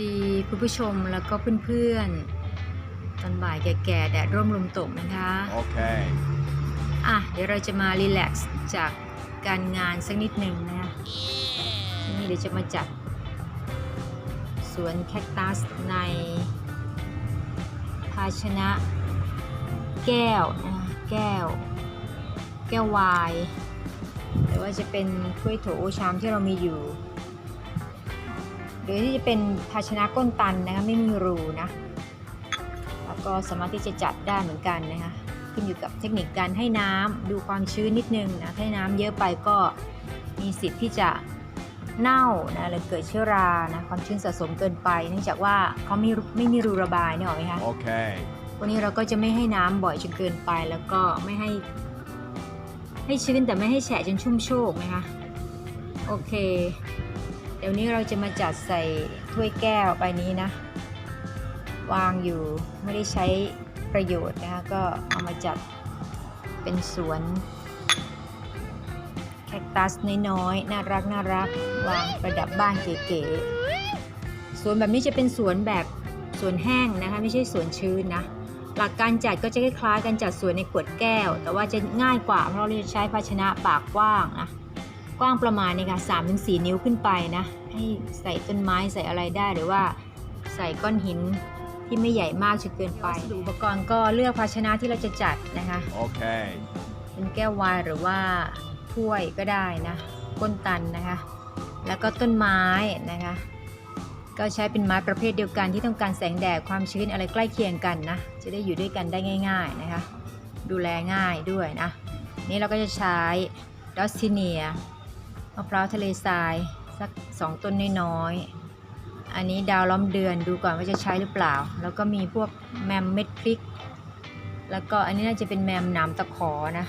ดีคุณผู้ชมแล้วก็เพื่อนๆ ตอนบ่ายแก่ๆแดดร่มลมตกนะคะ Okay. อะ เดี๋ยวเราจะมารีแลกซ์จากการงานสักนิดหนึ่งนะคะทีนี่เดี๋ยวจะมาจัดสวนแคคตัสใน ภาชนะ แก้วนะคะแก้ว แก้ววายหรือว่าจะเป็นถ้วยโถชามที่เรามีอยู่ หรือที่จะเป็นภาชนะก้นตันนะคะไม่มีรูนะแล้วก็สามารถที่จะจัดได้เหมือนกันนะคะขึ้นอยู่กับเทคนิคการให้น้ำดูความชื้นนิดนึงนะถ้าให้น้ำเยอะไปก็มีสิทธิ์ที่จะเน่านะหรือเกิดเชื้อรานะความชื้นสะสมเกินไป เนื่องจากว่าเขาไม่ไม่มีรูระบายเนี่ยหรอกไหมคะ Okay. วันนี้เราก็จะไม่ให้น้ำบ่อยจนเกินไป แล้วก็ไม่ให้ ให้ชื้นแต่ไม่ให้แฉะจนชุ่มโชกนะคะโอเคเดี๋ยวนี้เราจะมาจัดใส่ถ้วยแก้วใบนี้นะ วางอยู่ไม่ได้ใช้ประโยชน์นะคะก็เอามาจัดเป็นสวนแคคตัสน้อยๆน่ารักน่ารักวางประดับบ้านเก๋ๆสวนแบบนี้จะเป็นสวนแบบสวนแห้งนะคะไม่ใช่สวนชื้นนะหลักการจัดก็จะคล้ายๆกันจัดสวนในขวดแก้ว แต่ว่าจะง่ายกว่าเพราะเราจะใช้ภาชนะปากกว้างนะ กว้างประมาณนี่ค่ะสามถึงสี่นิ้วขึ้นไปนะ ให้ใส่ต้นไม้ใส่อะไรได้หรือว่าใส่ก้อนหินที่ไม่ใหญ่มากจนเกินไป อุปกรณ์ก็เลือกภาชนะที่เราจะจัดนะคะ Okay. เป็นแก้ววายหรือว่าถ้วยก็ได้นะก้นตันนะคะ แล้วก็ต้นไม้นะคะ ก็ใช้เป็นไม้ประเภทเดียวกันที่ต้องการแสงแดดความชื้นอะไรใกล้เคียงกันนะ จะได้อยู่ด้วยกันได้ง่าย ๆนะคะ ดูแลง่ายด้วยนะ นี่เราก็จะใช้ดอสซิเนีย มะพร้าวทะเลทรายสักสองต้นน้อยๆ อันนี้ดาวล้อมเดือนดูก่อนว่าจะใช้หรือเปล่า แล้วก็มีพวกแมมเม็ดพริก แล้วก็อันนี้น่าจะเป็นแมมหนามตะขอนะ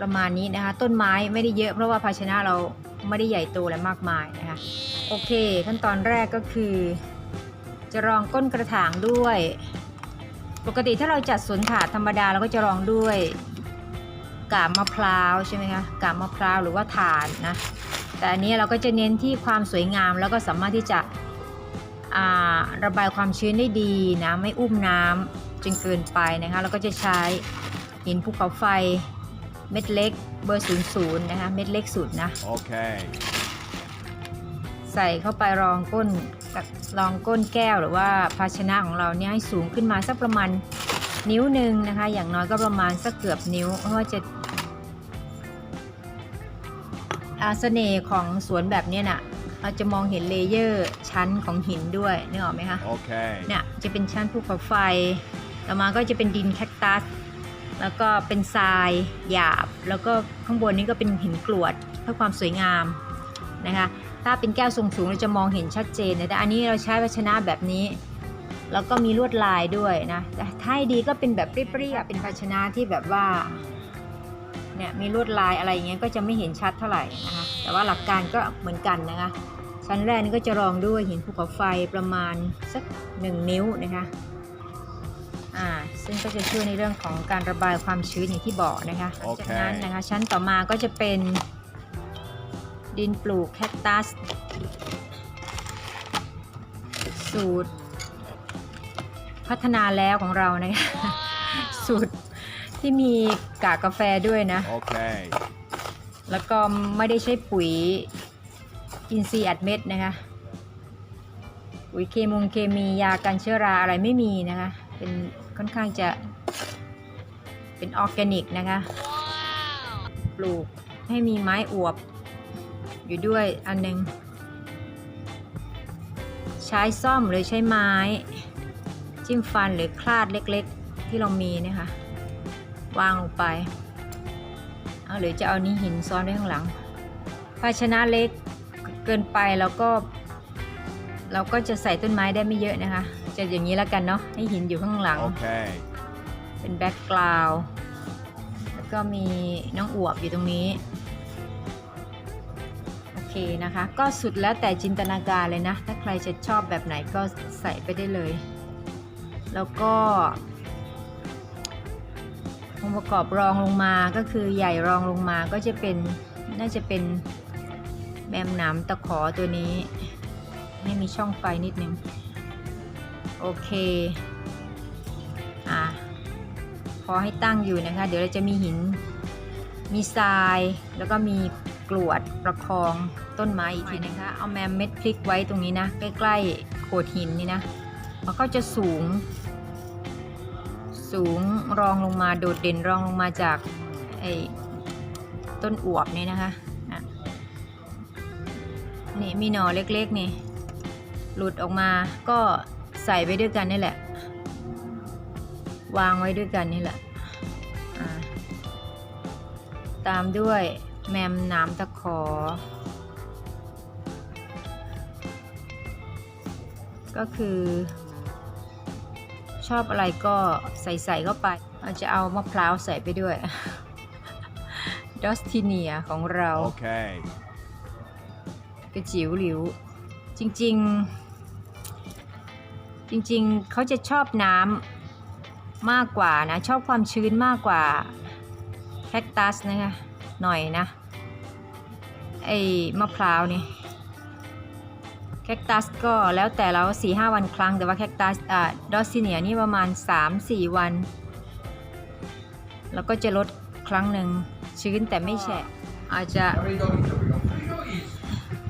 ประมาณนี้นะคะ ต้นไม้ไม่ได้เยอะเพราะว่าภาชนะเราไม่ได้ใหญ่โตอะมากมายนะคะ โอเค ขั้นตอนแรกก็คือ จะรองก้นกระถางด้วย ปกติถ้าเราจัดสวนถาดธรรมดาเราก็จะรองด้วย กาบมะพร้าวใช่ไหมคะกาบมะพร้าวหรือว่าถ่านนะแต่อันนี้เราก็จะเน้นที่ความสวยงามแล้วก็สามารถที่จะอ่าระบายความชื้นได้ดีนะไม่อุ้มน้ำจนเกินไปนะคะแล้วก็จะใช้หินภูเขาไฟเม็ดเล็กเบอร์00นะคะเม็ดเล็กสุดนะ Okay. ใส่เข้าไปรองก้นกับรองก้นแก้วหรือว่าภาชนะของเราเนี่ยให้สูงขึ้นมาสักประมาณ นิ้วหนึ่งนะคะ อย่างน้อยก็ประมาณสักเกือบนิ้ว เพราะว่าจะอาเสน่ห์ของสวนแบบเนี้ยน่ะเราจะมองเห็นเลเยอร์ชั้นของหินด้วยนึกออกไหมคะ Okay. เนี่ยจะเป็นชั้นภูเขาไฟต่อมาก็จะเป็นดินแคคตัส แล้วก็เป็นทรายหยาบ แล้วก็ข้างบนนี้ก็เป็นหินกรวดเพื่อความสวยงามนะคะ ถ้าเป็นแก้วทรงสูงเราจะมองเห็นชัดเจนนะแต่อันนี้เราใช้ภาชนะแบบนี้ แล้วก็มีลวดลายด้วยนะแต่ถ้าดีก็เป็นแบบเปรี้ยๆเป็นภาชนะที่แบบว่าเนี่ยมีลวดลายอะไรอย่างเงี้ยก็จะไม่เห็นชัดเท่าไหร่นะคะแต่ว่าหลักการก็เหมือนกันนะคะ ชั้นแรกนี่ก็จะรองด้วยหินภูเขาไฟประมาณสักหนึ่งนิ้วนะคะอ่าซึ่งก็จะช่วยในเรื่องของการระบายความชื้นอย่างที่บอกนะคะหลังจากนั้นนะคะชั้นต่อมาก็จะเป็นดินปลูกแคคตัสสูตร พัฒนาแล้วของเรานะคะสูตรที่มีกากกาแฟด้วยนะ Okay. แล้วก็ไม่ได้ใช้ปุ๋ยอินทรีย์อัดเม็ดนะคะ ปุ๋ยเคมงเคมียากันเชื้อราอะไรไม่มีนะคะ เป็นค่อนข้างจะเป็นออร์แกนิกนะคะ ปลูกให้มีไม้อวบ อยู่ด้วยอันหนึง ใช้ซ่อมหรือใช้ไม้ จิ้มฟันหรือคลาดเล็กๆ ที่เรามีเนะคะวางลงไปเอาหรือจะเอานี้หินซ้อนไว้ข้างหลัง ภาชนะเล็กเกินไปแล้วก็ เราก็จะใส่ต้นไม้ได้ไม่เยอะนะคะ จะอย่างนี้แล้วกันเนาะให้หินอยู่ข้างหลัง Okay. เป็นแบ็กกราวด์แล้วก็มีน้องอวบอยู่ตรงนี้โอเคนะคะ ก็สุดแล้วแต่จินตนาการเลยนะ ถ้าใครจะชอบแบบไหนก็ใส่ไปได้เลย แล้วก็องค์ประกอบรองลงมาก็คือใหญ่รองลงมาก็จะเป็นน่าจะเป็นแมมหนามตะขอตัวนี้ ให้มีช่องไฟนิดนึง โอเคอะพอให้ตั้งอยู่นะคะ เดี๋ยวเราจะมีหินมีทราย แล้วก็มีกรวดประคองต้นไม้อีกทีนะคะ เอาแมมเม็ดพลิกไว้ตรงนี้นะ ใกล้ๆโขดหินนี่นะมันก็จะสูง สูงรองลงมาโดดเด่นรองลงมาจากไอ้ต้นอวบนี่นะคะนี่มีหน่อเล็กๆนี่ หลุดออกมาก็ใส่ไปด้วยกันนี่แหละ วางไว้ด้วยกันนี่แหละ ตามด้วยแมมน้ำตะขอ ก็คือ ชอบอะไรก็ใส่ใส่เข้าไปอาจจะเอามะพร้าวใส่ไปด้วยดอสติเนียของเรา Okay. กระจิ๋วหลิว จริง ๆ จริง ๆ เขาจะชอบน้ำมากกว่านะ ชอบความชื้นมากกว่าแคคตัสนะคะหน่อยนะ ไอ้มะพร้าวนี่แคคตัสก็แล้วแต่เราสี่ห้าวันครั้ง แต่ว่าแคคตัสอ่าดอสซิเนียนี่ประมาณ 3-4 วัน แล้วก็จะลดครั้งหนึ่งชื้นแต่ไม่แฉะอาจจะ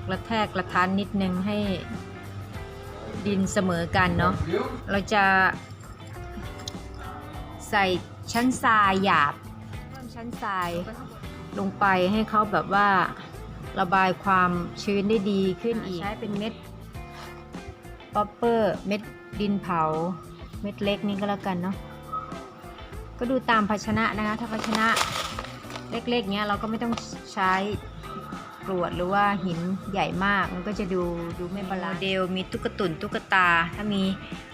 กระแทกกระทันนิดนึงให้ดินเสมอกันเนาะเราจะใส่ชั้นทรายหยาบเพิ่มชั้นทรายลงไปให้เขาแบบว่า ระบายความชื้นได้ดีขึ้นอีก ใช้เป็นเม็ดป๊อปเปอร์เม็ดดินเผา เม็ดเล็กนี่ก็แล้วกันเนาะก็ดูตามภาชนะนะคะ ถ้าภาชนะเล็กๆเนี้ยเราก็ไม่ต้องใช้กรวดหรือว่าหินใหญ่มากมันก็จะดูดูไม่บาลานซ์โมเดลมีตุ๊กตุนตุ๊กตา ถ้ามี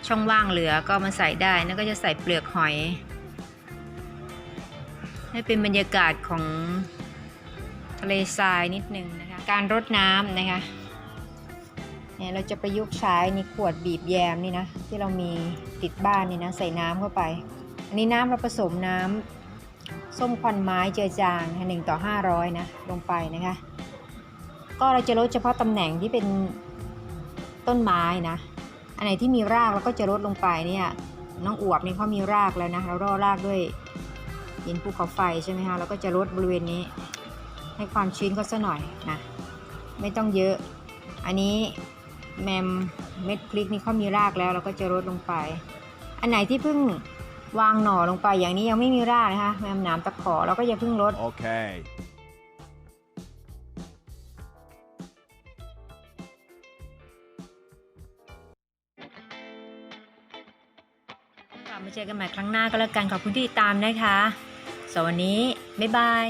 ช่องว่างเหลือก็มาใส่ได้นั่นก็จะใส่เปลือกหอย ให้เป็นบรรยากาศของ ทะเลทรายนิดนึงนะคะ การรดน้ำนะคะเนี่ยเราจะประยุกต์ใช้ในขวดบีบแยมนี่นะที่เรามีติดบ้านนี่นะใส่น้ำเข้าไป อันนี้น้ำเราผสมน้ำส้มควันไม้เจือจางหนึ่งต่อ500นะลงไปนะคะ ก็เราจะลดเฉพาะตำแหน่งที่เป็นต้นไม้นะ อันไหนที่มีรากเราก็จะลดลงไปเนี่ยน้องอวบนี่เขามีรากแล้วนะเราร่อรากด้วยหินภูเขาไฟใช่ไหมคะเราก็จะลดบริเวณนี้ ให้ความชื้นเขาซะหน่อยนะไม่ต้องเยอะ อันนี้แมมเม็ดพริกนี่เขามีรากแล้วเราก็จะลดลงไป อันไหนที่เพิ่งวางหน่อลงไปอย่างนี้ยังไม่มีรากนะคะแมมหนามตะขอเราก็อย่าเพิ่งลด Okay. กลับมาเจอกันใหม่ครั้งหน้าก็แล้วกันขอบคุณที่ติดตามนะคะสวัสดีบ๊ายบาย